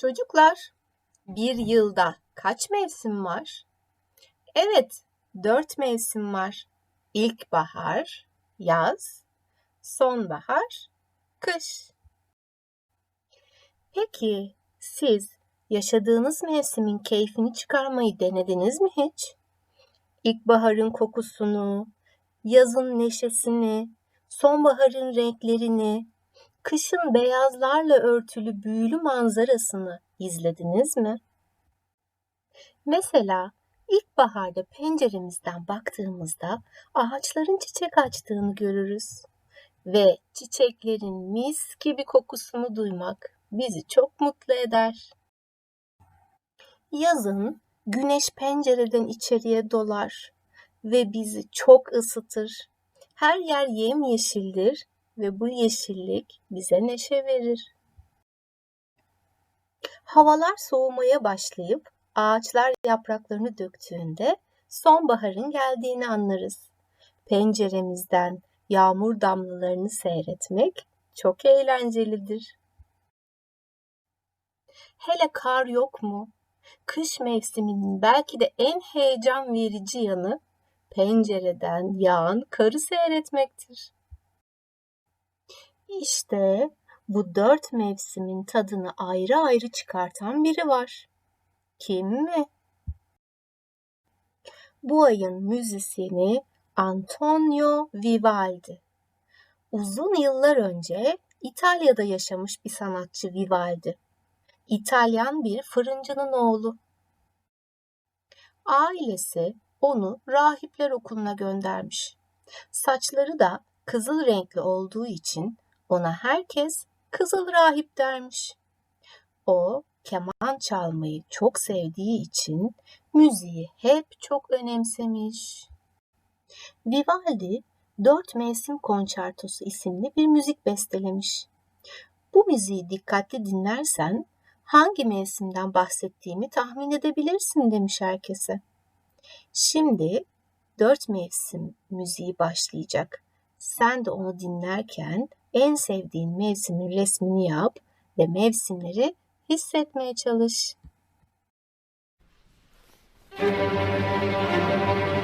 Çocuklar, bir yılda kaç mevsim var? Evet, dört mevsim var. İlkbahar, yaz, sonbahar, kış. Peki siz yaşadığınız mevsimin keyfini çıkarmayı denediniz mi hiç? İlkbaharın kokusunu, yazın neşesini, sonbaharın renklerini, kışın beyazlarla örtülü büyülü manzarasını izlediniz mi? Mesela ilkbaharda penceremizden baktığımızda ağaçların çiçek açtığını görürüz ve çiçeklerin mis gibi kokusunu duymak bizi çok mutlu eder. Yazın güneş pencereden içeriye dolar ve bizi çok ısıtır. Her yer yemyeşildir ve bu yeşillik bize neşe verir. Havalar soğumaya başlayıp ağaçlar yapraklarını döktüğünde sonbaharın geldiğini anlarız. Penceremizden yağmur damlalarını seyretmek çok eğlencelidir. Hele kar yok mu? Kış mevsiminin belki de en heyecan verici yanı pencereden yağan karı seyretmektir. İşte bu dört mevsimin tadını ayrı ayrı çıkartan biri var. Kim mi? Bu ayın müzisyeni Antonio Vivaldi. Uzun yıllar önce İtalya'da yaşamış bir sanatçı Vivaldi. İtalyan bir fırıncının oğlu. Ailesi onu rahipler okuluna göndermiş. Saçları da kızıl renkli olduğu için ona herkes kızıl rahip dermiş. O keman çalmayı çok sevdiği için müziği hep çok önemsemiş. Vivaldi Dört Mevsim Konçertosu isimli bir müzik bestelemiş. Bu müziği dikkatli dinlersen hangi mevsimden bahsettiğimi tahmin edebilirsin demiş herkese. Şimdi dört mevsim müziği başlayacak. Sen de onu dinlerken en sevdiğin mevsimin resmini yap ve mevsimleri hissetmeye çalış. Música